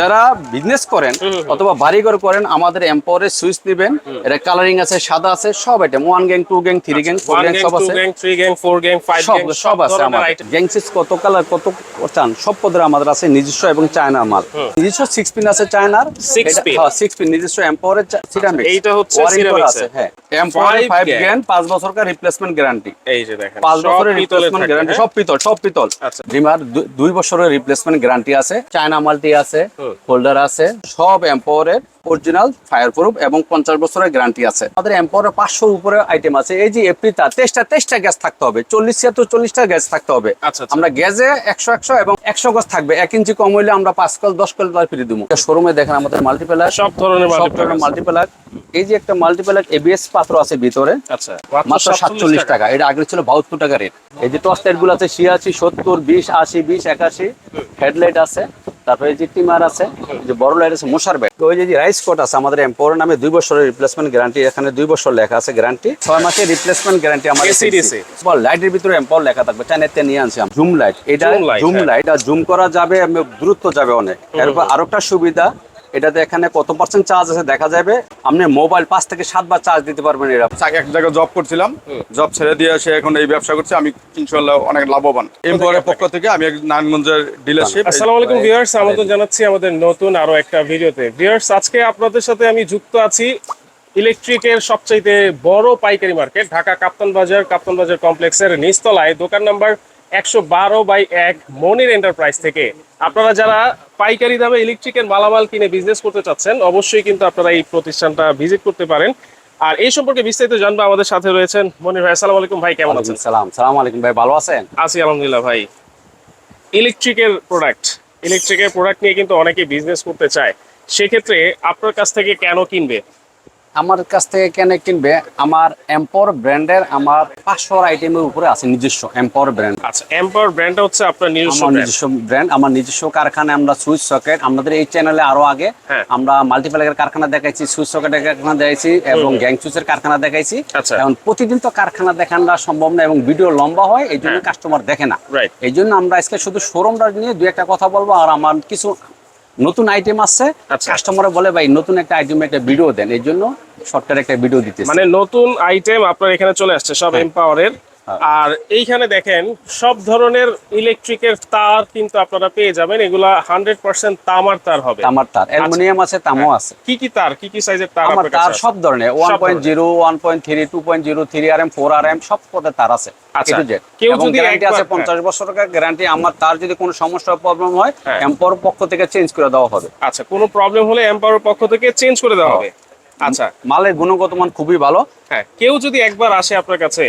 যারা বিজনেস করেন অথবা বাড়িঘর করেন আমাদের এম্পাওয়ারের সুইচ নেবেন এটা কালারিং আছে সাদা আছে সব item one gang two gang three gang four gang gang সব আছে। Gang three gang four gang five সব গ্যাং সব আছে আমাদের। item। গ্যাংসিস কত কালার কত চান সব পদের আমাদের আছে নিজস্ব এবং চায়নার মাল। নিজস্ব সিক্স পিন আছে চায়নার সিক্স পিন নিজস্ব এম্পাওয়ারের সিরামিক এইটা হচ্ছে আছে। হ্যাঁ। এম্পাওয়ারের ফাইভ। গ্যান পাঁচ বছরকার রিপ্লেসমেন্ট গ্যারান্টি এই যে দেখেন পাঁচ বছরের রিপ্লেসমেন্ট গ্যারান্টি? সব পিতল সব পিতল। আচ্ছা। ডিমার দুই বছরের রিপ্লেসমেন্ট গ্যারান্টি আছে। চায়না মালটি আছে। হোল্ডার আছে। সব এম্পাওয়ারের অরিজিনাল ফায়ার প্রুফ এবং পঞ্চাশ বছরের গ্যারান্টি আছে। আমাদের এম্পাওয়ারের পাঁচশোর উপরে আইটেম আছে। এই যে এপ্রিতা তেইশটা তেইশটা গ্যাস থাকতে হবে। চল্লিশ ছিয়াত্তর চল্লিশটা গ্যাস থাকতে হবে। আচ্ছা, আচ্ছা। আমরা গ্যাসে একশো একশো এবং একশো গজ থাকবে। এক ইঞ্চি কম হইলে আমরা পাঁচ কল দশ কল তার ফিরে দিব। শোরুমে দেখেন আমাদের মাল্টিপ্লার সব ধরনের সব ধরনের মাল্টিপ্লার এই যে একটা মাল্টিপ্লার এবিএস পাত্র আছে ভিতরে। আচ্ছা মাত্র সাতচল্লিশ টাকা। এটা আগে ছিল বাহাত্তর টাকা রেট এই যে টর্চ লাইটগুলো আছে ছিয়াশি সত্তর বিশ আশি বিশ একাশি। হেডলাইট আছে। তারপরে এই যে টিমার আছে এই যে বড় লাইট আছে মশার ব্যাট ওই যে রাইস কোট আছে আমাদের এম্পোর নামে দুই বছরের রিপ্লেসমেন্ট গ্যারান্টি এখানে দুই বছর লেখা আছে গ্যারান্টি ছয় মাসের রিপ্লেসমেন্ট গ্যারান্টি আমাদের লাইটের ভিতরে এম্পোর লেখা থাকবে চাইনাতে নিয়ে আনছি জুম লাইট এটা জুম হ্যাঁ। লাইট আর জুম করা যাবে দ্রুত যাবে অনেক। এরপর আরেকটা সুবিধা এটাতে এখানে কত পার্সেন্ট চার্জ আছে দেখা যাবে। আপনি মোবাইল পাঁচ থেকে সাতবার চার্জ দিতে পারবেন আগে এক জায়গায় জব করছিলাম জব ছেড়ে দিয়ে এসে এখন এই ব্যবসা করছি আমি ইনশাল্লাহ অনেক লাভবান। এমপোরের পক্ষ থেকে আমি নারায়ণগঞ্জের ডিলারশিপ আসসালামু আলাইকুম ভিউয়ার্স আমন্ত্রণ জানাচ্ছি আমাদের নতুন আরও একটা ভিডিওতে। ভিউয়ার্স আজকে আপনাদের সাথে আমি যুক্ত আছি ইলেকট্রিকের সবচাইতে বড় পাইকারি মার্কেট ঢাকা কাপ্তান বাজার কাপ্তান বাজার কমপ্লেক্সের নিচতলায়। দোকান নাম্বার একশো বারো বাই এক মনির এন্টারপ্রাইজ থেকে। আপনারা যারা পাইকারি দামে ইলেকট্রিকের মালামাল কিনে বিজনেস করতে চাচ্ছেন অবশ্যই কিন্তু আপনারা এই প্রতিষ্ঠানটা ভিজিট করতে পারেন। আর এই সম্পর্কে বিস্তারিত জানব আমাদের সাথে রয়েছেন মনির ভাই। আসসালামু আলাইকুম ভাই কেমন আছেন? সালাম। সালাম আলাইকুম ভাই ভালো আছেন? আছি আলহামদুলিল্লাহ ভাই। ইলেকট্রিকের প্রোডাক্ট ইলেকট্রিকের প্রোডাক্ট নিয়ে কিন্তু অনেকে বিজনেস করতে চায়। সেক্ষেত্রে আপনার কাছ থেকে কেন কিনবে? আমার কাছ থেকে কেন কিনবে আমার এম্পর ব্র্যান্ডের আমার পাঁচশো আইটেমের উপরে আছে নিজস্ব এম্পর ব্র্যান্ড আচ্ছা এম্পাওয়ার ব্র্যান্ডটা হচ্ছে আপনার নিজস্ব নিজস্ব ব্র্যান্ড আমার নিজস্ব কারখানায় আমরা সুইচ সকেট আমাদের এই চ্যানেলে আরও আগে হ্যাঁ। আমরা মাল্টিপ্লাগের কারখানা দেখাইছি সুইচ সকেটের কারখানা দেখাইছি এবং গ্যাং সুইচের কারখানা দেখাইছি আচ্ছা। এখন প্রতিদিন তো কারখানা দেখানো সম্ভব না এবং ভিডিও লম্বা হয় এই জন্য হ্যাঁ। কাস্টমার দেখে না এই জন্য আমরা আজকে শুধু শোরুমটা নিয়ে দু একটা কথা বলব আর আমার কিছু নতুন আইটেম আসছে আচ্ছা। কাস্টমার বলে ভাই নতুন একটা আইটেম একটা ভিডিও দেন এই জন্য শর্টকাট একটা ভিডিও দিতেছি। মানে নতুন আইটেম আপনার এখানে চলে আসছে সব এম্পাওয়ারের হ্যাঁ। আর এইখানে দেখেন সব ধরনের ইলেকট্রিকের তার কিন্তু আপনারা পেয়ে যাবেন। এগুলা হান্ড্রেড পার্সেন্ট তামার তার হবে। আমার তার। অ্যালুমিনিয়াম আছে তামও আছে। কি কি তার? কি কি সাইজের তার আমার তার? সব ধরনের। One point zero one point three two point zero three R M four R M সব পদের তার আছে আচ্ছা, কেউ যদি গ্যারান্টি আছে পঞ্চাশ বছরের গ্যারান্টি আমার তার যদি কোনো সমস্যা প্রবলেম হয় হ্যাঁ। পক্ষ থেকে চেঞ্জ করে দেওয়া হবে। আচ্ছা কোনো প্রবলেম হলে এম্পাওয়ার পক্ষ থেকে চেঞ্জ করে দেওয়া হবে। আচ্ছা। মালের গুণগত মান খুবই ভালো। হ্যাঁ কেউ যদি একবার আসে আপনার কাছে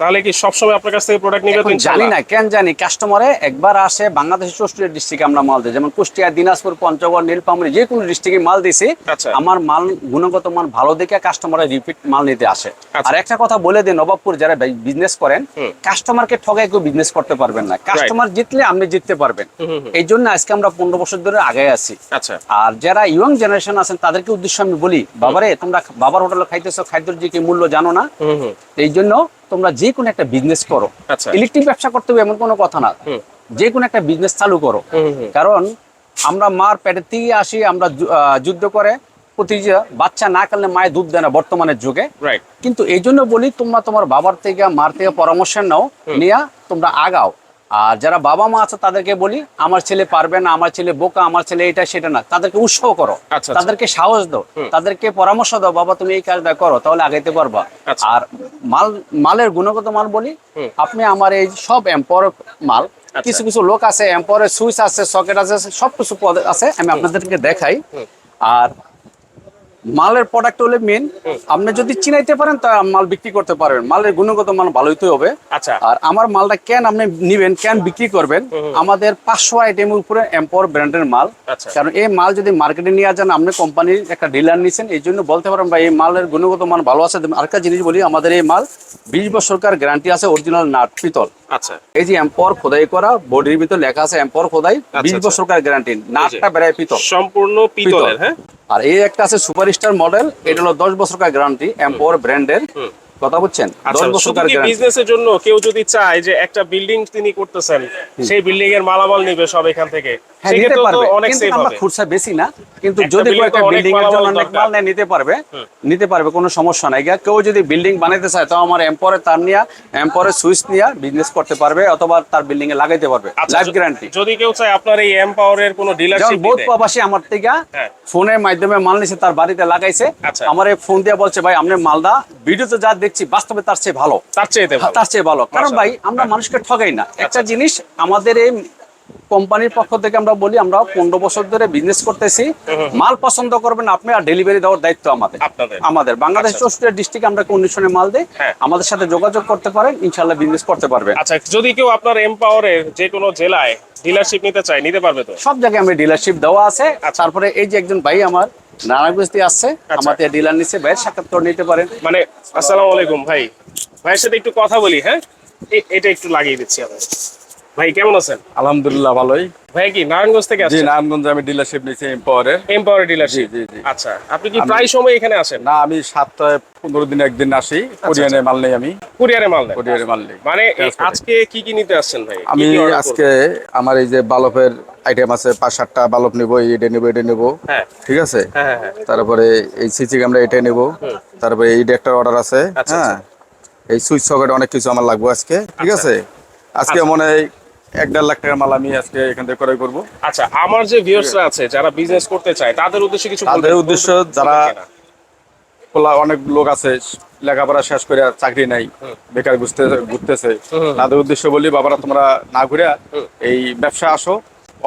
তাহলে কি সবসময় আপনার কাছ থেকে প্রোডাক্ট নিবে জানি না কেন জানি কাস্টমারে একবার আসে বাংলাদেশের চৌষ্টিয়া ডিস্ট্রিক্টে আমরা মাল দিই। যেমন কুষ্টিয়া দিনাজপুর পঞ্চগড় নীলফামারী যে কোনো ডিস্ট্রিক্টে মাল দিছি আচ্ছা। আমার মাল গুণগত মান ভালো দেখে কাস্টমারে রিপিট মাল নিতে আসে। আচ্ছা। আর একটা কথা বলে দিন নবাবপুর যারা বিজনেস করেন। কাস্টমারকে ঠগায় কেউ বিজনেস করতে পারবেন না। কাস্টমার জিতলে আপনি জিততে পারবেন। এই জন্য আজকে আমরা পনেরো বছর ধরে আগে আছি। আচ্ছা। আর যারা ইয়ং জেনারেশন আছেন তাদেরকে উদ্দেশ্য আমি বলি বাবারে তোমরা বাবার হোটেলে খাইতেছো খাদ্যের যে কি মূল্য জানো না? এই জন্য তোমরা যে কোনো একটা বিজনেস করো। আচ্ছা। ইলেকট্রিক ব্যবসা করতে হবে এমন কোনো কথা না। যে কোনো একটা বিজনেস চালু করো। কারণ আমরা মার পেটের থেকে আসি আমরা যুদ্ধ করে প্রতি বাচ্চা না করলে মায়ের দুধ দেয় না বর্তমানের যুগে। কিন্তু এই জন্য বলি তোমরা তোমার বাবার থেকে মার থেকে পরামর্শ নাও নিয়ে তোমরা আগাও। আর যারা বাবা মা আছে তাদেরকে বলি আমার ছেলে পারবে না আমার ছেলে বোকা আমার ছেলে এটা সেটা না। তাদেরকে উৎসাহ করো। আচ্ছা, আচ্ছা। তাদেরকে সাহস দাও। তাদেরকে পরামর্শ দাও বাবা তুমি এই কাজটা করো তাহলে আগাইতে পারবা। আচ্ছা। আর মাল মালের গুণগত মাল বলি আপনি আমার এই সব এম্পর মাল। কিছু কিছু লোক আছে এম্পরের সুইচ আছে সকেট আছে সব কিছু পদ আছে আমি আপনাদেরকে দেখাই। আর মালের প্রোডাক্ট হলে মেন আপনি যদি চিনাইতে পারেন তা মাল বিক্রি করতে পারবেন। মালের গুণগত মান ভালোই তো হবে। আচ্ছা। আর আমার মালটা কেন আপনি নিবেন কেন বিক্রি করবেন? আমাদের পাঁচশো আইটেমের উপরে এম্পর ব্র্যান্ডের মাল। আচ্ছা। কারণ এই মাল যদি মার্কেটে নিয়ে যান আপনি কোম্পানির একটা ডিলার নিছেন এই জন্য বলতে পারেন ভাই এই মালের গুণগত মান ভালো আছে। আরেকটা জিনিস বলি আমাদের এই মাল বিশ বছরকার গ্যারান্টি আছে অরিজিনাল নাট পিতল। আচ্ছা। এই যে এম্পর খোদাই করা বডির ভিতর লেখা আছে এম্পর খোদাই বিশ আচ্ছা। বছরকার গ্যারান্টি নাটটা বেড়ায় পিতল। সম্পূর্ণ পিতলের হ্যাঁ? আর এই একটা আছে সুপারস্টার মডেল এটা হলো দশ বছরকার গ্যারান্টি এম্পোর ব্র্যান্ডের কথা বুঝছেন? দশ বছর শুধু বছরকার বিজনেসের জন্য কেউ যদি চায় যে একটা বিল্ডিং তিনি করতেছেন সেই বিল্ডিং এর মালামাল নিবে সব এখান থেকে? হ্যাঁ নিতে পারবে। কিন্তু আমরা খুরসা বেশি না কিন্তু যদি বিল্ডিং এর জন্য অনেক মাল নেয় নিতে পারবে নিতে পারবে কোনো সমস্যা নাই। কেউ যদি বিল্ডিং বানাইতে চায় তো আমার এম্পরে তার নিয়ে এম্পরে সুইচ নিয়ে বিজনেস করতে পারবে অথবা তার বিল্ডিং এ লাগাইতে পারবে। আচ্ছা, লাইফ গ্যারান্টি যদি কেউ চায় আপনার এই এমপাওয়ারের কোনো ডিলারশিপ বহুত প্রবাসী আমার থেকে হ্যাঁ। ফোনের মাধ্যমে মাল নিছে তার বাড়িতে লাগাইছে। আচ্ছা। আমার এই ফোন দিয়ে বলছে ভাই আপনার মালদা ভিডিওতে যা দেখছি বাস্তবে তার চেয়ে ভালো। তার চেয়ে ভালো। তার চেয়ে ভালো। কারণ ভাই আমরা মানুষকে ঠগাই না। একটা জিনিস আমাদের এই কোম্পানির পক্ষ থেকে আমরা বলি আমরা পনেরো বছর ধরে বিজনেস করতেছি। মাল পছন্দ করবেন আপনি আর ডেলিভারি দেওয়ার দায়িত্ব আমাদের। আমাদের। বাংলাদেশ আচ্ছা। চৌষট্টি ডিস্ট্রিক্ট আমরা কন্ডিশনে মাল দিই। হ্যাঁ। আমাদের সাথে যোগাযোগ করতে পারেন ইনশাল্লাহ বিজনেস করতে পারবেন আচ্ছা যদি কেউ আপনার এমপাওয়ারের যে কোনো জেলায় ডিলারশিপ নিতে চায় নিতে পারবে তো? সব জায়গায় আমি ডিলারশিপ দেওয়া আছে। আচ্ছা। তারপরে এই যে একজন ভাই আমার নারায়ণগঞ্জ দিয়ে আসছে আমাদের ডিলার নিচ্ছে ভাইয়ের সাক্ষাৎকার নিতে পারেন। মানে আসসালামু আলাইকুম ভাই। ভাইয়ের সাথে একটু কথা বলি হ্যাঁ? এটা একটু লাগিয়ে দিচ্ছি আমি। ভাই কেমন আছেন? আলহামদুলিল্লাহ ভালোই। ভাই কি নারায়ণগঞ্জ থেকে আসছেন? জি নারায়ণগঞ্জে আমি ডিলারশিপ নিয়েছি এম্পাওয়ারের এমপাওয়ার ডিলারশিপ জি, জি। আচ্ছা আপনি কি প্রায় সময় এখানে আসেন? না আমি সপ্তাহে পনেরো দিন একদিন আসি আচ্ছা, কোরিয়ানে মাল নেই আমি। কুরিয়ারে মাল দেন কোরিয়ানে মাল নেই। মানে। আজকে কি কি নিতে আসছেন ভাই? আমি আজকে আমার এই যে বালপের আইটেম আছে পাঁচ সাতটা বালপ নেব এটা নেব এটা নেব? হ্যাঁ। ঠিক আছে? হ্যাঁ হ্যাঁ হ্যাঁ। তারপরে এই সিসি ক্যামেরা এটা নেব। তারপরে এই একটা অর্ডার আছে আচ্ছা, হ্যাঁ। এই সুইচ সকেট অনেক কিছু আমার লাগবে আজকে ঠিক আচ্ছা। আছে? আজকে মনে হয় এক দেড় লাখ টাকার মাল আমি আজকে এখান থেকে ক্রয় করব। আচ্ছা আমার যে ভিউয়ার্সরা আছে যারা বিজনেস করতে চায় তাদের উদ্দেশ্যে কিছু তাদের উদ্দেশ্য যারা খোলা অনেক লোক আছে লেখাপড়া শেষ করে চাকরি নাই বেকার ঘুরতে ঘুরতেছে তাদের উদ্দেশ্য বলি বাবারা তোমরা না ঘুরে এই ব্যবসা আসো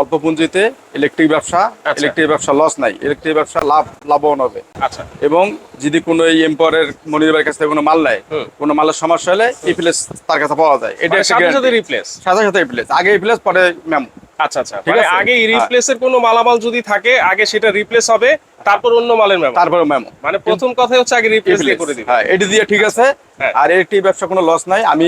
অল্প পুঁজিতে ইলেকট্রিক ব্যবসা আচ্ছা। ইলেকট্রিক ব্যবসা লস নাই। ইলেকট্রিক ব্যবসা লাভ লাভবান হবে। আচ্ছা। এবং যদি কোনো এই এম্পায়ারের মনির কাছে থেকে কোনো মাল নেয় কোনো মালের সমস্যা হলে রিপ্লেস তার কাছে পাওয়া যায়। এটা মানে সাথে সাথে রিপ্লেস সাথে সাথে রিপ্লেস আগে এই প্লেস পরে ম্যাম আচ্ছা আচ্ছা। ঠিক মানে? আগে হ্যাঁ। রিপ্লেসের কোনো মালামাল যদি থাকে আগে সেটা রিপ্লেস হবে। তারপর অন্য মালের মেমো তারপর ম্যাম মানে প্রথম কথা হচ্ছে আগে রিপ্লেস করে দিই হ্যাঁ এটি দিয়ে ঠিক আছে। হ্যাঁ। আর একটি ব্যবসা কোনো লস নাই। আমি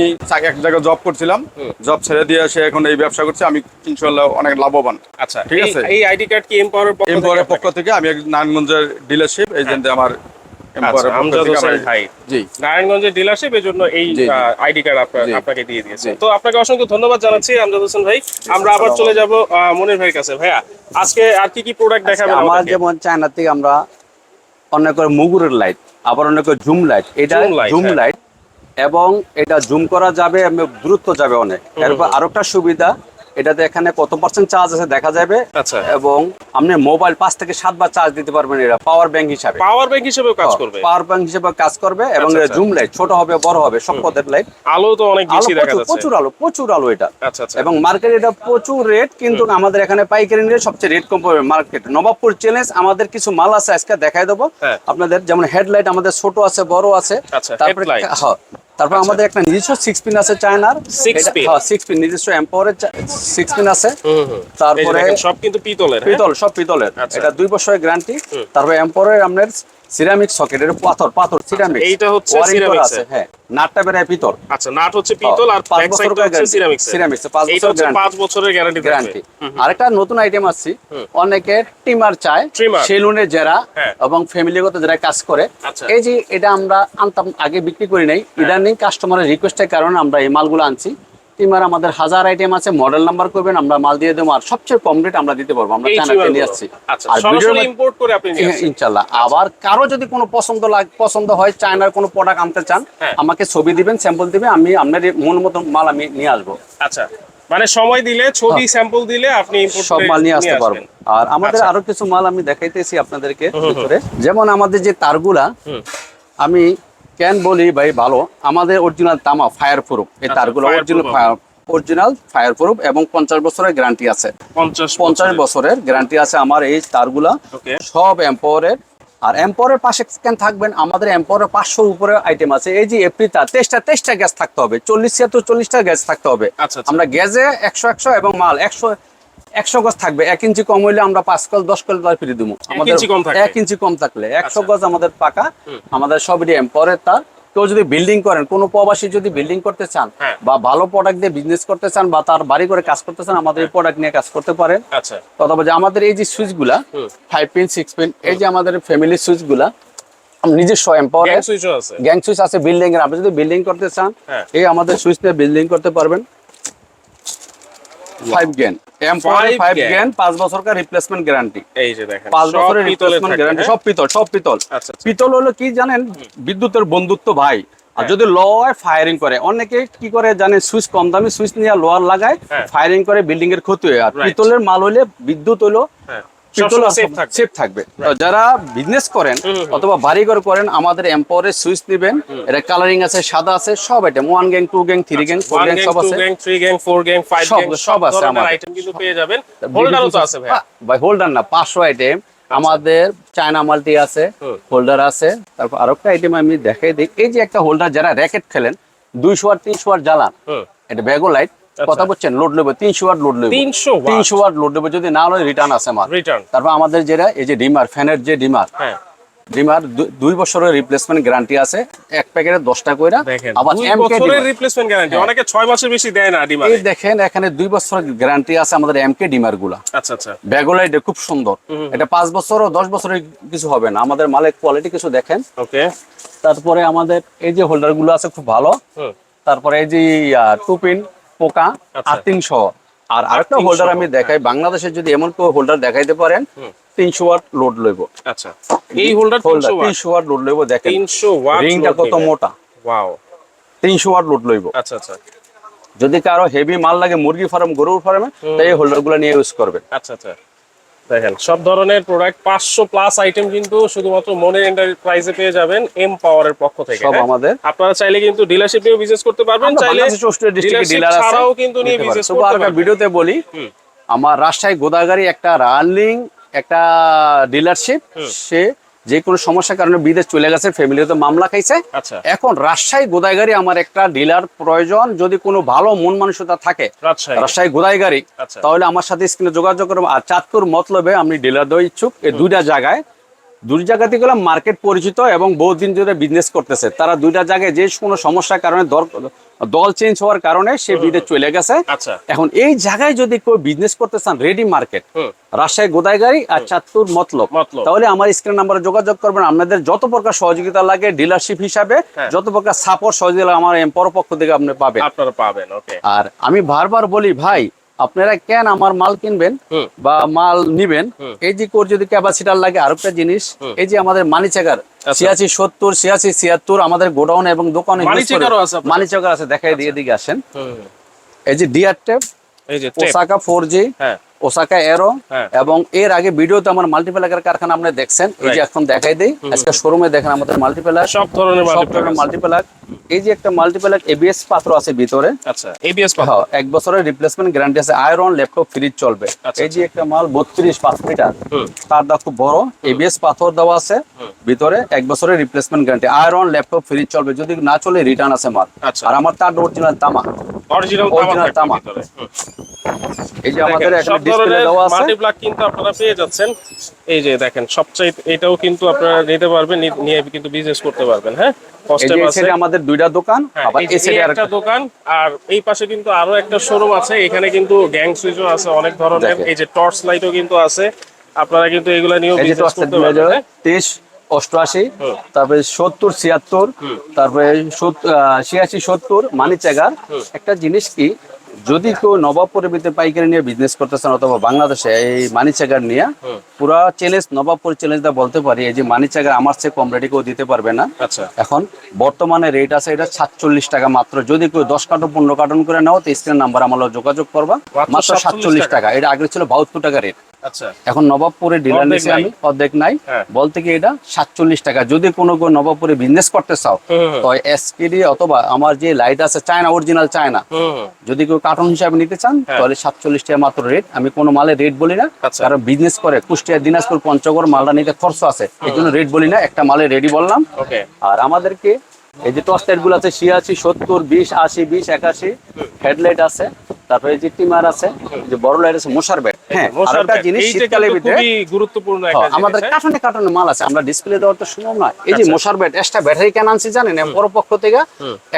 এক জায়গায় জব করছিলাম। জব ছেড়ে দিয়ে সে এখন এই ব্যবসা করছে। আমি ইনশাআল্লাহ অনেক লাভবান। আচ্ছা ঠিক আছে। এই আইডি কার্ড কি এমপাওয়ারের পক্ষ থেকে এম্পাওয়ারের পক্ষ থেকে আমি নারায়ণগঞ্জের ডিলারশিপ এই জন্য আমার আমজাদ থেকে হোসেন ভাই। নারায়ণগঞ্জের ডিলারশিপ এর জন্য এই। ID card. আপনাকে দিয়ে দিয়েছে। তো আপনাকে অসংখ্য ধন্যবাদ জানাচ্ছি আমজাদ হোসেন ভাই। আমরা আবার চলে যাব মনির ভাইয়ের কাছে। ভাইয়া আজকে আর কি কি প্রোডাক্ট দেখাবেন আমার যেমন চায়না থেকে আমরা অনেক করে মুগুরের লাইট আবার অনেক করে জুম লাইট এটা জুম হ্যাঁ। লাইট এবং এটা জুম করা যাবে দ্রুত যাবে অনেক। এরপর আরেকটা সুবিধা এটাতে এখানে কত পার্সেন্ট চার্জ আছে দেখা যাবে। আচ্ছা। এবং আপনি মোবাইল পাঁচ থেকে সাতবার চার্জ দিতে পারবেন এটা পাওয়ার ব্যাংক হিসাবে। পাওয়ার ব্যাংক হিসেবেও কাজ করবে। পাওয়ার ব্যাংক হিসেবে কাজ করবে এবং আচ্ছা, আচ্ছা। জুম লাইট ছোট হবে বড় হবে সব পদের লাইট আলো তো অনেক বেশি দেখা প্রচুর যাচ্ছে। প্রচুর আলো প্রচুর আলো এটা। আচ্ছা আচ্ছা। এবং মার্কেট এটা প্রচুর রেট কিন্তু আমাদের এখানে পাইকারি রেট সবচেয়ে রেট কম পাবে মার্কেট নবাবপুর চ্যালেঞ্জ আমাদের কিছু মাল আছে আজকে দেখাই দেবো। হ্যাঁ। আপনাদের যেমন হেডলাইট আমাদের ছোট আছে বড় আছে। আচ্ছা, তারপরে হ্যাঁ, তারপর আমাদের একটা নিজস্ব সিক্স পিন আছে চায়নার সিক্স পিন নিজস্ব এম্পাওয়ারের সিক্স পিন আছে। তারপরে সব কিন্তু পিতলের হ্যাঁ? পিতল সব পিতলের। আচ্ছা। এটা দুই বছরের গ্যারান্টি তারপরে এম্পাওয়ারের আপনার সিরামিক সকেট এটা পাথর পাথর সিরামিক এইটা হচ্ছে ceramics আছে হ্যাঁ নাটটা বেড়ায় পিতল। আচ্ছা নাট হচ্ছে পিতল আর ব্যাক সাইডটা হচ্ছে। সিরামিক্স Ceramics, পাঁচ এইটা বছর হচ্ছে 5 বছরের গ্যারান্টি গ্যারান্টি আরেকটা নতুন আইটেম আসছি অনেকে টিমার চায় সেলুনে যারা হ্যাঁ। এবং ফ্যামিলিগত যারা কাজ করে আচ্ছা। এই যে এটা আমরা আনতাম আগে বিক্রি করি নাই ইদানিং কাস্টমারের রিকোয়েস্টের কারণে আমরা এই মালগুলো আনছি। টিমার আমাদের হাজার আইটেম আছে মডেল নাম্বার করবেন আমরা মাল দিয়ে দেবো আর সবচেয়ে কম রেট আমরা দিতে পারব আমরা এই চায়না trimmer নিয়ে আসছি। আচ্ছা আর মধ্যে- ইম্পোর্ট করে আপনি হ্যাঁ, ইনশাল্লাহ। আবার কারও যদি কোনো পছন্দ লাগ পছন্দ হয় চায়নার কোনো প্রোডাক্ট আনতে চান হ্যাঁ। আমাকে ছবি দিবেন স্যাম্পল দিবেন আমি আপনার মন মতো মাল আমি নিয়ে আসব। আচ্ছা মানে সময় দিলে ছবি স্যাম্পল দিলে আপনি সব মাল নিয়ে আসতে পারব। আর আমাদের আচ্ছা। আরও কিছু মাল আমি দেখাইতেছি আপনাদেরকে ভিতরে। যেমন আমাদের যে তারগুলা। আমি কেন বলি ভাই ভালো। আমাদের অরিজিনাল তামা ফায়ার প্রুফ এই আচ্ছা, তারগুলো অরিজিনাল অরিজিনাল ফায়ার প্রুফ এবং পঞ্চাশ বছরের গ্যারান্টি আছে। পঞ্চাশ বছরের। গ্যারান্টি আছে আমার এই তারগুলা। সব এম্পাওয়ারের আর এম্পাওয়ারের পাশে স্ক্যান থাকবেন? আমাদের এম্পাওয়ারের পাঁচশোর উপরে আইটেম আছে। এই যে এপ্রিটা তেইশটা তেইশটা গ্যাস থাকতে হবে। চল্লিশ ছিয়াত্তর চল্লিশটা গ্যাস থাকতে হবে। আচ্ছা, আচ্ছা। আমরা গ্যাসে একশো একশো এবং মাল একশো একশো গজ থাকবে এক ইঞ্চি কম হইলে আমরা পাঁচ কল দশ কল ফিরে দেবো। আমাদের? এক ইঞ্চি কম থাকলে একশো আচ্ছা। গজ আমাদের পাকা। আমাদের সবই এম্পাওয়ারের তার কেউ যদি বিল্ডিং করেন কোনো প্রবাসী যদি বিল্ডিং করতে চান হ্যাঁ। বা ভালো প্রোডাক্ট দিয়ে বিজনেস করতে চান বা তার বাড়ি করে কাজ করতে চান আমাদের এই প্রোডাক্ট নিয়ে কাজ করতে পারেন। আচ্ছা। অথবা যে আমাদের এই যে সুইচগুলা ফাইভ পিন সিক্স পিন এই যে আমাদের ফ্যামিলি সুইচগুলা নিজস্ব এম্পাওয়ার গ্যাং আছে। সুইচ আছে বিল্ডিং এর আপনি যদি বিল্ডিং করতে চান হ্যাঁ। এই আমাদের সুইচ দিয়ে বিল্ডিং করতে পারবেন। Five gen M five. Gen পাঁচ রিপ্লেসমেন্ট গ্যারান্টি এই যে দেখেন পাঁচ বছরের রিপ্লেসমেন্ট গ্যারান্টি হ্যাঁ? সব পিতল সব পিতল। আচ্ছা আচ্ছা। পিতল হলো কি জানেন? বিদ্যুতের বন্ধুত্ব ভাই। আর যদি লোয়ার ফায়ারিং করে অনেকে কি করে জানে সুইচ কম দামি সুইচ নিয়ে লোয়ার লাগায় হ্যাঁ। ফায়ারিং করে বিল্ডিং এর ক্ষতি হয়। আর পিতলের মাল হলে বিদ্যুৎ হলো হ্যাঁ। পিতল। সেফ থাকবে। যারা বিজনেস করেন। অথবা বাড়িঘর করেন আমাদের এম্পাওয়ারের সুইচ নেবেন। এটা কালারিং আছে সাদা আছে সব item one gang two gang three gang four gang সব আছে। Gang three gang four gang five সব- গ্যাং সব সব আছে আমাদের। আইটেম কিন্তু পেয়ে যাবেন। হোল্ডারও তো আছে ভাই ভাই হোল্ডার না পাঁচশো আইটেম আমাদের চায়না মাল্টি আছে হোল্ডার আছে। তারপর আরও একটা আইটেম আমি দেখাই দিই। এই যে একটা হোল্ডার যারা র্যাকেট খেলেন দুইশো আর তিনশো আর জ্বালান এটা ব্যাগো লাইট কথা বলছেন লোড নেবে তিনশো ওয়াট লোড নেব। 300 watt? তিনশো ওয়াট লোড নেবে যদি না হলে রিটার্ন আছে রিটার্ন তারপর আমাদের যেটা এই যে ডিমার ফ্যানের যে ডিমার হ্যাঁ। ডিমার দুই বছরের রিপ্লেসমেন্ট গ্যারান্টি আছে এক প্যাকেটে দশটা কইরা আবার এমকে রিপ্লেসমেন্ট গ্যারান্টি অনেকে ছয় মাসের বেশি দেয় না এই দেখেন এখানে দুই বছরের গ্যারান্টি আছে আমাদের এমকে ডিমারগুলা আচ্ছা আচ্ছা। ব্যাগোলাইট খুব সুন্দর। এটা পাঁচ বছর ও দশ বছরের কিছু হবে না। আমাদের মালের কোয়ালিটি কিছু দেখেন। ওকে। তারপরে আমাদের এই যে হোল্ডারগুলো আছে খুব ভালো। তারপরে এই যে টুপিন পোকা আচ্ছা। আর তিনশো আর আরেকটা হোল্ডার আমি দেখাই বাংলাদেশে যদি এমন কেউ হোল্ডার দেখাইতে পারেন তিনশো ওয়াট লোড লইব। আচ্ছা। এই হোল্ডার তিনশো ওয়াট? লোড লইব দেখেন। 300 ওয়াট রিংটা কত মোটা। ওয়াও তিনশো ওয়াট লোড লইব। আচ্ছা আচ্ছা। যদি কারও হেভি মাল লাগে মুরগি ফার্ম গরুর ফার্মে তাই এই হোল্ডারগুলো নিয়ে ইউজ করবে আচ্ছা আচ্ছা। দেখেন সব ধরনের প্রোডাক্ট পাঁচশো প্লাস আইটেম কিন্তু শুধুমাত্র মনের এন্টারপ্রাইজে পেয়ে যাবেন এম পাওয়ারের পক্ষ থেকে সব হ্যাঁ? আমাদের। আপনারা চাইলে কিন্তু ডিলারশিপ নিয়ে বিজনেস করতে পারবেন চাইলে ডিলার ছাড়াও কিন্তু নিয়ে বিজনেস করতে পারবেন। ভিডিওতে বলি আমার রাজশাহী গোদাগাড়ি একটা রানিং একটা ডিলারশিপ সে যে কোনো সমস্যার কারণে বিদেশ চলে গেছে ফ্যামিলিতে মামলা খাইছে। আচ্ছা। এখন রাজশাহী গোদাইগাড়ি আমার একটা ডিলার প্রয়োজন যদি কোনো ভালো মন মানুষতা থাকে রাজশাহী। গোদাইগাড়ি আচ্ছা। তাহলে আমার সাথে স্ক্রিনে যোগাযোগ করব আর চাঁদপুর মতলবে আমি ডিলার দেওয়া ইচ্ছুক। এই দুইটা জায়গায় দুই জায়গাতে গেলে মার্কেট পরিচিত এবং বহুদিন ধরে বিজনেস করতেছে। তারা দুইটা জায়গায় যে কোনো সমস্যার কারণে দল চেঞ্জ হওয়ার কারণে সে বিদেশ চলে গেছে। আচ্ছা। এখন এই জায়গায় যদি কেউ বিজনেস করতে চান রেডি মার্কেট রাজশাহী গোদাইগাড়ি আর চাঁদপুর মতলব। তাহলে আমার স্ক্রিন নাম্বারে যোগাযোগ করবেন। আপনাদের যত প্রকার সহযোগিতা লাগে ডিলারশিপ হিসাবে হ্যাঁ। যত প্রকার সাপোর্ট সহযোগিতা আমার এম্পর পক্ষ থেকে আপনি পাবেন। আপনারা পাবেন ওকে আর আমি বারবার বলি ভাই আপনারা কেন আমার মাল কিনবেন বা মাল নিবেন? এই যে কোর যদি ক্যাপাসিটার লাগে আর একটা জিনিস এই যে আমাদের মানি চেকার আচ্ছা। ছিয়াশি সত্তর ছিয়াশি ছিয়াত্তর আমাদের গোডাউন এবং দোকানে মানি আছে চেকার আছে দেখাই দিয়ে দিকে আসেন। এই যে DR tape tape Osaka four G হ্যাঁ। ওসাকা এরো হ্যাঁ। এবং এর আগে ভিডিওতে আমার মাল্টিপ্লাকার কারখানা আপনি দেখছেন। এই যে এখন দেখাই দেই আজকে শোরুমে দেখেন আমাদের মাল্টিপ্লাক সব ধরনের সব ধরনের মাল্টিপ্লাক এই যে একটা মাল্টিপ্লাক এবিএস পাত্র আছে ভিতরে। আচ্ছা এবিএস পাওয়া হ্যাঁ, এক বছরের রিপ্লেসমেন্ট গ্যারান্টি আছে। আয়রন ল্যাপটপ ফ্রিজ চলবে। আচ্ছা, এই যে একটা মাল বত্রিশ পাঁচ মিটার তার দা খুব বড়। এবিএস পাথর দেওয়া আছে। ভিতরে এক বছরের replacement guarantee iron laptop fridge চলবে। যদি না চলে রিটার্ন আছে মাল। আচ্ছা। আর আমার তার অরিজিনাল তামা। অরিজিনাল তামা। এই যে আমাদের এখানে ডিসপ্লে ধরনের আছে। মাল্টিপ্লাক কিন্তু আপনারা পেয়ে যাচ্ছেন। এই যে দেখেন সবচেয়ে এটাও কিন্তু আপনারা নিতে পারবেন নিয়ে কিন্তু বিজনেস করতে পারবেন হ্যাঁ? কস্টেপ আছে। আমাদের দুইটা দোকান হ্যাঁ, আবার এই এই সাইডে একটা দোকান আর এই পাশে কিন্তু আরও একটা শোরুম আছে এখানে কিন্তু গ্যাং সুইচও আছে অনেক ধরনের। এই যে টর্চ লাইটও কিন্তু আছে আপনারা কিন্তু এগুলা নিয়েও এই যে বিজনেস করতে পারবেন হ্যাঁ? তেইশ অষ্টআশি তারপরে সত্তর ছিয়াত্তর তারপরে ছিয়াশি সত্তর মানি চাগার। একটা জিনিস কি যদি কেউ নবাবপুরের ভিতরে পাইকারি নিয়ে বিজনেস করতেছেন অথবা বাংলাদেশে এই মানি চাগার নিয়ে পুরা চ্যালেঞ্জ নবাবপুর চ্যালেঞ্জটা বলতে পারি এই যে মানি চাগার আমার চেয়ে কম রেটে কেউ দিতে পারবে না। আচ্ছা। এখন বর্তমানে রেট আছে এটা সাতচল্লিশ টাকা মাত্র। যদি কেউ দশ কার্টন পনেরো কার্টন করে নাও তো স্ক্রিন নাম্বার আমার যোগাযোগ করবা। মাত্র মাত্র 47 সাতচল্লিশ টাকা। এটা আগে ছিল বাহাত্তর টাকা রেট এখন নবাবপুরে ডিলার নাই। আমি অর্ধেক নাই হ্যাঁ। বলতে কি এটা সাতচল্লিশ টাকা যদি কোনো নবাবপুরে বিজনেস করতে চাও। তো এসকেডি অথবা আমার যে লাইট আছে চায়না অরিজিনাল চায়না। যদি কেউ কার্টন হিসাবে নিতে চান হ্যাঁ। তাহলে সাতচল্লিশ টাকা মাত্র রেট আমি কোনো মালের রেট বলি না আচ্ছা। কারণ বিজনেস করে কুষ্টিয়া দিনাজপুর পঞ্চগড় মালটা নিতে খরচ আছে এই জন্য রেট বলি না একটা মালের রেডি বললাম আর আমাদেরকে এই যে টর্চ লাইটগুলো আছে ছিয়াশি সত্তর বিশ আশি বিশ একাশি হেডলাইট আছে তারপরে এই যে টিমার আছে যে বড় লাইট আছে মশার ব্যাট হ্যাঁ একটা জিনিস শীতকালের ভিতরে খুবই গুরুত্বপূর্ণ একটা হ্যাঁ, আমাদের হ্যাঁ? কার্টনে কার্টনে মাল আছে আমরা ডিসপ্লে দেওয়ার তো সম্ভব না এই যে আচ্ছা। মশার ব্যাট এক্সট্রা ব্যাটারি কেন আনছি জানেন? বড় পক্ষ থেকে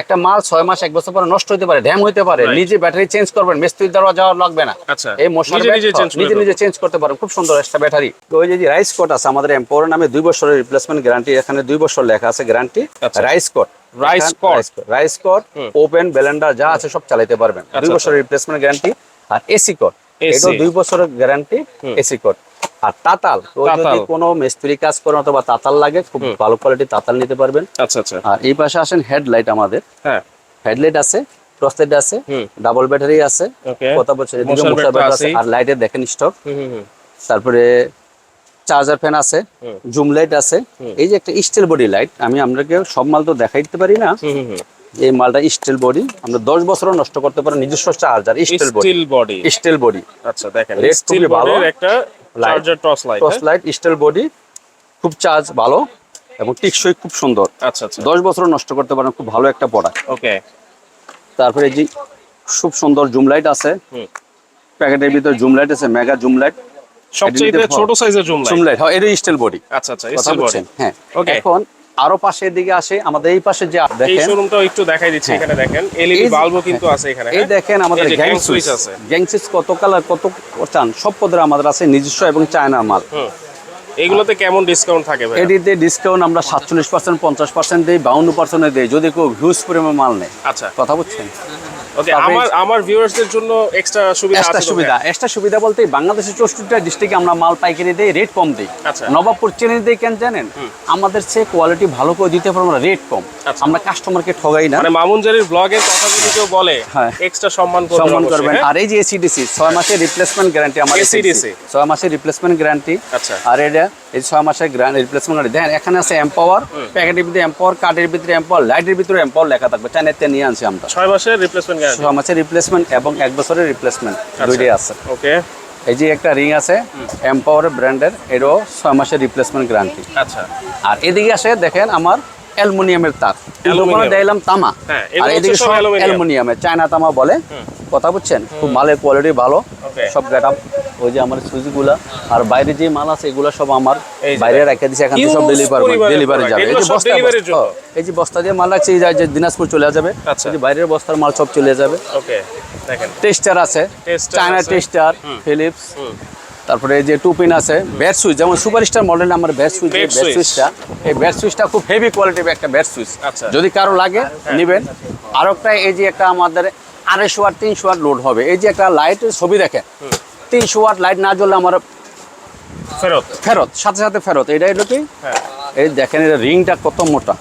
একটা মাল ছয় মাস এক বছর পরে নষ্ট হতে পারে ড্যাম হতে পারে নিজে ব্যাটারি চেঞ্জ করবেন মিস্ত্রি দেওয়া যাওয়া লাগবে না। আচ্ছা এই মশার ব্যাট নিজে নিজে চেঞ্জ করতে পারেন খুব সুন্দর একটা ব্যাটারি তো ওই যে রাইস কোট আছে আমাদের এম্পাওয়ার নামে দুই বছরের রিপ্লেসমেন্ট গ্যারান্টি এখানে দুই বছর লেখা আছে গ্যারান্টি আচ্ছা। Rice coat Rice coat। Rice coat open blender যা আছে সব চালাতে পারবেন। দুই আচ্ছা, বছরের রিপ্লেসমেন্ট গ্যারান্টি আর এসি কোড এটা দুই বছরের গ্যারান্টি এসি কোড আর তাতাল যদি কোনো মিস্ত্রি কাজ করে অথবা তাতাল লাগে খুব ভালো কোয়ালিটি তাতাল নিতে পারবেন। আচ্ছা আচ্ছা। আর এই পাশে আসেন হেডলাইট আমাদের। হ্যাঁ। হেডলাইট আছে টর্চলাইট আছে ডাবল ব্যাটারি আছে। কথা বলছে এদিকে তো ব্যাটারি আছে। আর লাইটের দেখেন স্টক তারপরে চার্জার ফ্যান আছে জুম লাইট আছে এই যে একটা স্টিল বডি লাইট আমি আপনাকে সব মাল তো দেখাই দিতে পারি না। এই মালটা স্টিল বডি আমরা দশ বছরও নষ্ট করতে পারি নিজস্ব charger steel body steel body আচ্ছা দেখেন Red খুবই ভালো। একটা charger torch light torch light steel body খুব চার্জ ভালো এবং টিকসই খুব সুন্দর। আচ্ছা আচ্ছা। দশ বছরও নষ্ট করতে পারেন খুব ভালো একটা প্রোডাক্ট ওকে তারপরে এই যে খুব সুন্দর জুম লাইট আছে। প্যাকেটের ভিতরে জুম লাইট আছে মেগা জুম লাইট সবচেয়ে ছোট সাইজের জুম জুম লাইট হ্যাঁ এটা স্টিল বডি আচ্ছা আচ্ছা স্টিল বডি হ্যাঁ। Okay. এখন আরও পাশের দিকে আসে আমাদের এই পাশে যে এই দেখেন শোরুমটাও একটু দেখাই দিচ্ছি এখানে দেখেন এলইডি বাল্বও কিন্তু আছে এখানে এই হ্যাঁ? দেখেন আমাদের গ্যাং সুইচ আছে। গ্যাং সুইচ কত কালার কত চান সব পদের আমাদের আছে নিজস্ব এবং চায়না মাল। এগুলোতে কেমন ডিসকাউন্ট থাকে ভাই এটিতে ডিসকাউন্ট আমরা সাতচল্লিশ পার্সেন্ট পঞ্চাশ পার্সেন্ট দিই বাউন্ন পার্সেন্ট দিই যদি কেউ হিউজ পরিমাণ মাল নেয়। আচ্ছা। কথা বুঝছেন ওকে আমার আমার ভিউয়ার্সদের জন্য এক্সট্রা সুবিধা এক্সট্রা সুবিধা এক্সট্রা সুবিধা বলতে বাংলাদেশের চৌষট্টিটা ডিস্ট্রিক্টে আমরা মাল পাইকারি দিই রেট কম দিই। আচ্ছা। নবাবপুর চেনে দিই কেন জানেন? আমাদের চেয়ে কোয়ালিটি ভালো করে দিতে পারব আমরা রেট কম। আচ্ছা। আমরা কাস্টমারকে ঠগাই না। মানে ব্লগের কথা যদি কেউ বলে হ্যাঁ। এক্সট্রা সম্মান করবেন সম্মান করবেন। হ্যাঁ? আর এই যে এসিডিসি ছয় মাসের রিপ্লেসমেন্ট গ্যারান্টি ACDC ছয় মাসের রিপ্লেসমেন্ট গ্যারান্টি আচ্ছা। আর এটা এই ছয় মাসের রিপ্লেসমেন্ট গ্যারান্টি দেখেন এখানে আছে এম্পাওয়ার প্যাকেটের ভিতরে এম্পাওয়ার কার্ডের ভিতরে এম্পাওয়ার লাইটের ভিতরে এম্পাওয়ার লেখা থাকবে। চাইনাতে নিয়ে আনছি আমরা। ছয় মাসের রিপ্লেসমেন্ট ছয় মাসের রিপ্লেসমেন্ট এবং এক বছরের রিপ্লেসমেন্ট আচ্ছা। দুইটাই আছে। ওকে এই যে একটা রিং আছে এম্পাওয়ার ব্র্যান্ডের এরও ছয় মাসের রিপ্লেসমেন্ট গ্যারান্টি আচ্ছা। আর এদিকে আসে দেখেন আমার অ্যালুমিনিয়ামের তার। ওখানে দিলাম তামা। হ্যাঁ, আর এদিকে সব অ্যালুমিনিয়ামের চায়না তামা বলে। কথা বুঝছেন? খুব মালের কোয়ালিটি ভালো। সব গেট ওই যে আমার সুইচগুলা। আর বাইরে যে মাল আছে এগুলো সব আমার বাইরে রেখে দিছে। এখান থেকে সব ডেলিভারি ডেলিভারি যাবে। এই যে বস্তা। এই যে বস্তা দিয়ে মাল রাখছে এই যে- যে দিনাজপুর চলে যাবে। আচ্ছা। এই যে বাইরের বস্তার মাল সব চলে যাবে। ওকে দেখেন। টেস্টার আছে। চায়না টেস্টার ফিলিপস তারপরে এই যে টু পিন আছে ব্যাট সুইচ যেমন সুপারস্টার মডেল আমার ব্যাট সুইচ ব্যাট সুইচটা এই ব্যাট সুইচটা খুব হেভি কোয়ালিটির একটা ব্যাট সুইচ আচ্ছা। যদি কারও লাগে নেবেন। আর একটা এই যে একটা আমাদের আড়াইশো ওয়াট তিনশো ওয়াট লোড হবে। এই যে একটা লাইট ছবি দেখেন। তিনশো ওয়াট লাইট না জ্বললে আমার ফেরত। ফেরত সাথে সাথে ফেরত। এটা হলো কি? হ্যাঁ। এই দেখেন এটা রিংটা কত মোটা।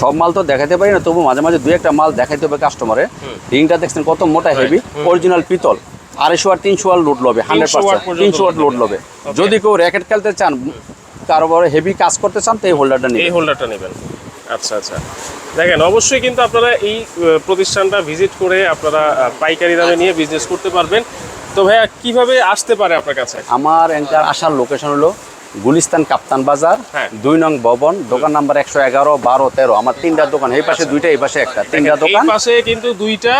সব মাল তো দেখাতে পারি না তবু মাঝে মাঝে দুই একটা মাল দেখাইতে হবে কাস্টমারে রিংটা দেখছেন কত মোটা হেভি অরিজিনাল পিতল। আড়াইশো আর তিনশো ওয়াট লোড লবে হান্ড্রেড পার্সেন্ট তিনশো load লোড লবে। যদি কেউ র্যাকেট খেলতে চান কারোবার হেভি কাজ করতে চান তো এই হোল্ডারটা নিয়ে এই হোল্ডারটা নেবেন। আচ্ছা আচ্ছা। দেখেন অবশ্যই কিন্তু আপনারা এই প্রতিষ্ঠানটা ভিজিট করে আপনারা পাইকারি দামে নিয়ে বিজনেস করতে পারবেন। তো ভাইয়া কীভাবে আসতে পারে আপনার কাছে? আমার এনকার আসার লোকেশন হলো গুলিস্তান কাপ্তান বাজার হ্যাঁ। দুই নং ভবন দোকান নাম্বার একশো এগারো বারো তেরো। আমার তিনটা দোকান এই পাশে দুইটা এই পাশে একটা। তিনটা দোকান। পাশে কিন্তু দুইটা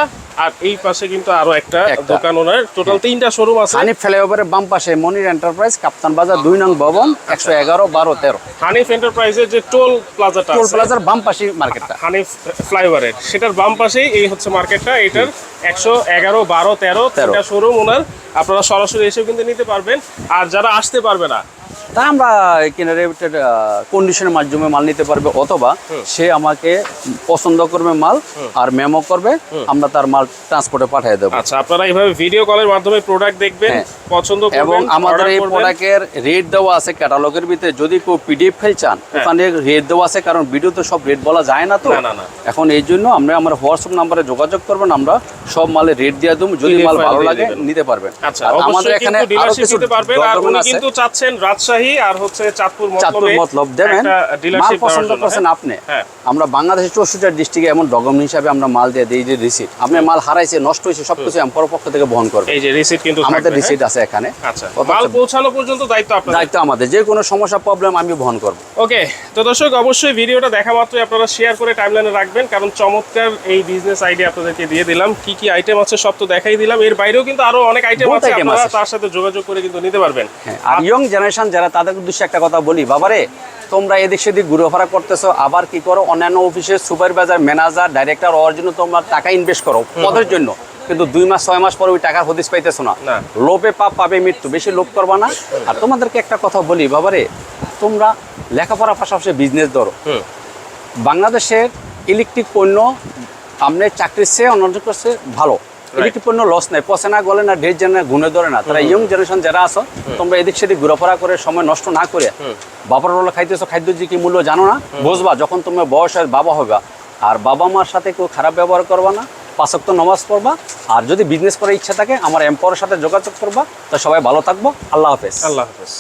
আর এই পাশে কিন্তু আরও একটা। দোকান ওনার। টোটাল তিনটা শোরুম আছে। হানিফ ফ্লাইওভারের বাম পাশে মনির এন্টারপ্রাইজ কাপ্তান বাজার দুই নং ভবন একশো এগারো বারো তেরো। হানিফ এন্টারপ্রাইজের যে টোল প্লাজাটা টোল প্লাজার বাম পাশে মার্কেটটা। হানিফ ফ্লাইওভারের সেটার বাম পাশেই এই হচ্ছে মার্কেটটা এটার একশো এগারো বারো তেরো তিনটা শোরুম ওনার। আপনারা সরাসরি এসেও কিন্তু নিতে পারবেন। আর যারা আসতে পারবে না তা আমরা কিনারে কন্ডিশনের মাধ্যমে মাল নিতে পারবে অথবা সে আমাকে পছন্দ করবে মাল আর মেমো করবে আমরা তার মাল ট্রান্সপোর্টে পাঠিয়ে দেবো। আচ্ছা আপনারা এইভাবে ভিডিও কলের মাধ্যমে প্রোডাক্ট দেখবেন হ্যাঁ। পছন্দ এবং আমাদের এই প্রোডাক্টের রেট দেওয়া আছে ক্যাটালগের ভিতরে যদি কেউ পিডিএফ ফাইল চান ওখানে রেট দেওয়া আছে কারণ ভিডিও তো সব রেট বলা যায় না তো। না, না, না। এখন এই জন্য আমরা আমার হোয়াটসঅ্যাপ নাম্বারে যোগাযোগ করবেন আমরা সব মালের রেট দিয়ে দেবো যদি মাল ভালো লাগে নিতে পারবেন। আচ্ছা আমাদের এখানে আরও কিছু পারবেন আর উনি কিন্তু চাচ্ছেন রাজশাহী আর হচ্ছে চাঁদপুর চাঁদপুর মতলব দেবেন। মাল পছন্দ করছেন হ্যাঁ? আপনি? হ্যাঁ। আমরা বাংলাদেশের চৌষট্টি ডিস্ট্রিক্টে এমন হিসাবে আমরা মাল দিয়ে দিই যে রিসিট আপনি মাল হারাইছে নষ্ট হয়েছে সবকিছু এম্পার পক্ষ থেকে বহন করবে এই যে রিসিট কিন্তু আমাদের হ্যাঁ? রিসিট আছে এখানে। আচ্ছা মাল পৌঁছানো পর্যন্ত দায়িত্ব আপনাদের। দায়িত্ব আমাদের। যে কোনো সমস্যা প্রবলেম আমি বহন করব। ওকে তো দর্শক অবশ্যই ভিডিওটা দেখা মাত্রই আপনারা শেয়ার করে টাইমলাইনে রাখবেন কারণ চমৎকার এই বিজনেস আইডিয়া আপনাদেরকে দিয়ে দিলাম। কি কি আইটেম আছে সব তো দেখাই দিলাম। এর বাইরেও কিন্তু আরও অনেক আইটেম আছে আপনারা তার সাথে যোগাযোগ করে কিন্তু নিতে পারবেন। হ্যাঁ, আর ইয়ং জেনারেশন যারা তাদের উদ্দেশ্যে একটা কথা বলি। বাবারে তোমরা এদিক সেদিক ঘুরেফেরা করতেছো আবার কি করো? অন্যান্য অফিসের সুপারভাইজার ম্যানেজার ডাইরেক্টর হওয়ার জন্য তোমরা টাকা ইনভেস্ট করো। পদের জন্য। কিন্তু দুই মাস ছয় মাস পরে ওই টাকার হদিস পাইতেছো না। লোভে পাপ পাবে মৃত্যু বেশি লোভ করবা না। আর তোমাদেরকে একটা কথা বলি বাবারে তোমরা লেখাপড়ার পাশাপাশি বিজনেস ধরো। বাংলাদেশের ইলেকট্রিক পণ্য আপনার চাকরির চেয়ে অন্য করছে ভালো। পণ্য লস নাই। পচে না গলে না ডেট জানে গুনে ধরে না। তারা ইয়ং জেনারেশন যারা আছো তোমরা এদিক সেদিক ঘোরাফেরা করে সময় নষ্ট না করে বাবার রোলা খাইতেছো খাদ্য যে কি মূল্য জানো না? বুঝবা যখন তুমি বয়সের বাবা হবা। আর বাবা মার সাথে কেউ খারাপ ব্যবহার করবা না। পাঁচক্ত নমাজ পড়বা। আর যদি বিজনেস করার ইচ্ছা থাকে আমার এম্পাওয়ারের সাথে যোগাযোগ করবা। তো সবাই ভালো থাকব। আল্লাহ হাফেজ। আল্লাহ হাফেজ।